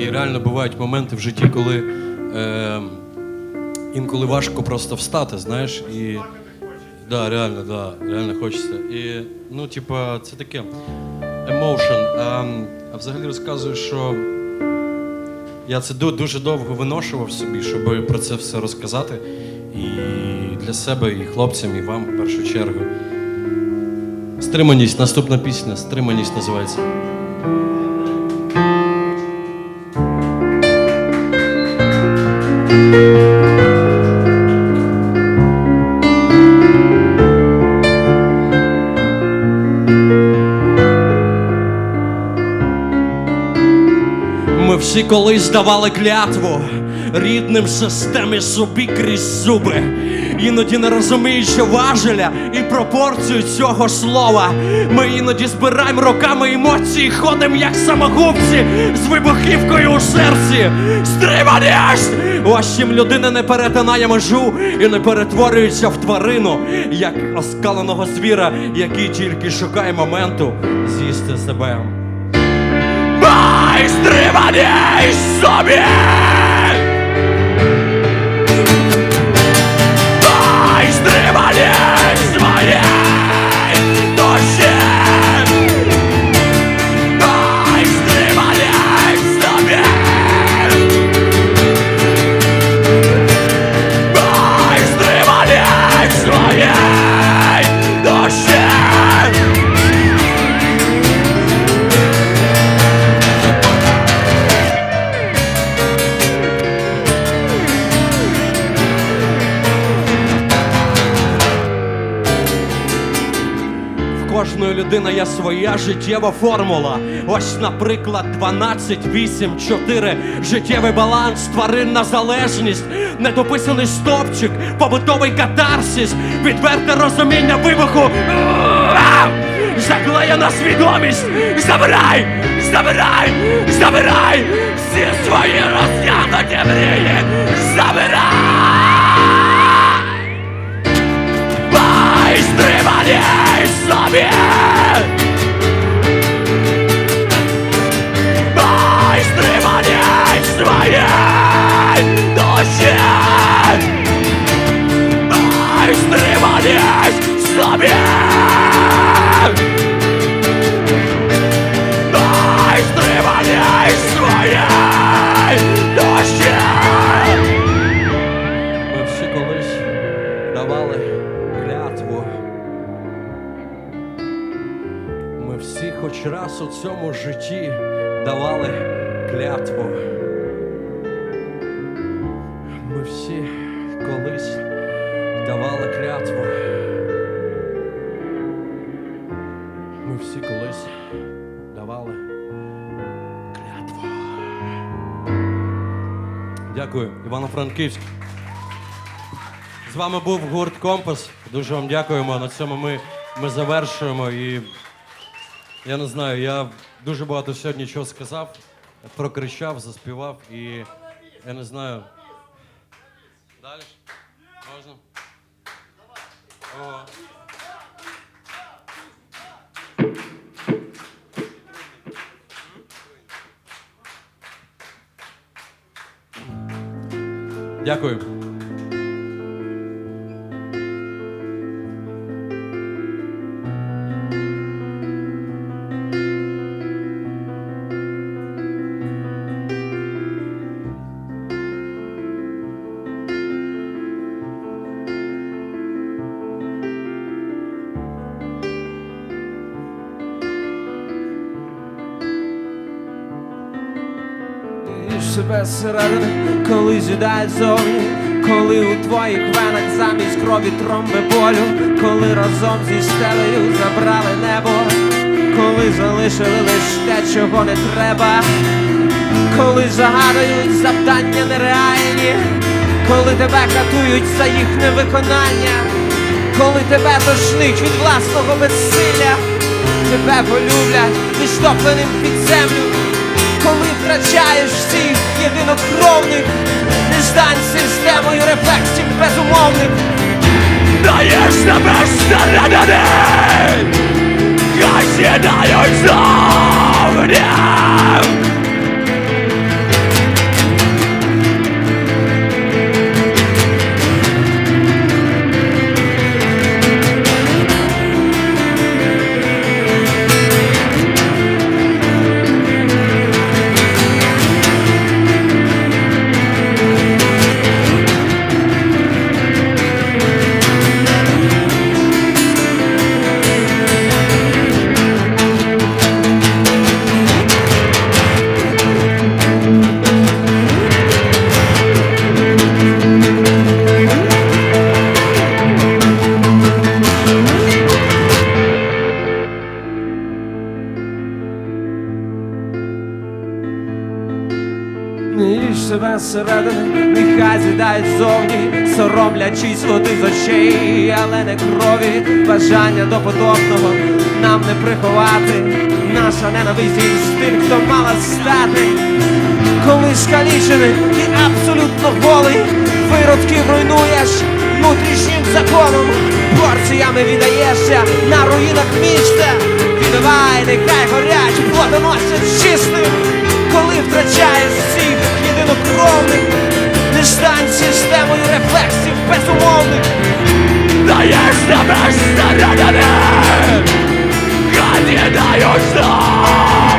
І реально бувають моменти в житті, коли е, інколи важко просто встати, знаєш, і. Да, реально, да, реально хочеться. І, ну, типа, це таке emotion. А, а взагалі розказую, що я це дуже довго виношував собі, щоб про це все розказати. І для себе, і хлопцям, і вам в першу чергу. Стриманість, наступна пісня. Стриманість називається. Ми всі колись давали клятву рідним системі собі крізь зуби. Іноді не розуміючи важеля і пропорцію цього слова. Ми іноді збираємо роками емоції, ходимо як самогубці з вибухівкою у серці. Стриманість! Ось чим людина не перетинає межу і не перетворюється в тварину, як оскаленого звіра, який тільки шукає моменту з'їсти себе. Май стриманість собі! Кожної людини є своя життєва формула. Ось, наприклад, 12, 8, 4. Життєвий баланс, тваринна залежність, недописаний стопчик, побутовий катарсис, відверте розуміння вибуху. Заклеєна свідомість! Забирай! Забирай! Забирай! Всі свої розтягнуті мрії! Забирай! Раз у цьому житті давали клятву. Ми всі колись давали клятву. Ми всі колись давали клятву. Дякую, Івано-Франківськ. З вами був гурт Компас. Дуже вам дякуємо. На цьому ми, ми завершуємо. І я не знаю, я дуже багато сьогодні чого сказав, прокричав, заспівав і я не знаю. Далі? Можна? О. Дякую. Ніж себе зсередини, коли з'їдають зовні, коли у твоїх венах замість крові тромби болю, коли разом зі стелею забрали небо, коли залишили лиш те, чого не треба, коли загадують завдання нереальні, коли тебе катують за їх невиконання, коли тебе тошнить від власного безсилля, тебе полюблять відштопленим під землю коли втрачаєш всіх єдинокровних, не стань системою рефлексів безумовних. Даєш себе всередини, хай сідають зовні. Себе зсередини, нехай з'їдають зовні, соромлячись води з очей, але не крові, бажання до подобного нам не приховати. Наша ненависть є інстинктом мала стати. Коли скалічений і абсолютно голий, виродків руйнуєш внутрішнім законом, порціями віддаєшся на руїнах міста. Віддавай, нехай горять, плодоносять чистим, безумовних, даєш себе старанене, гаді даєш нам.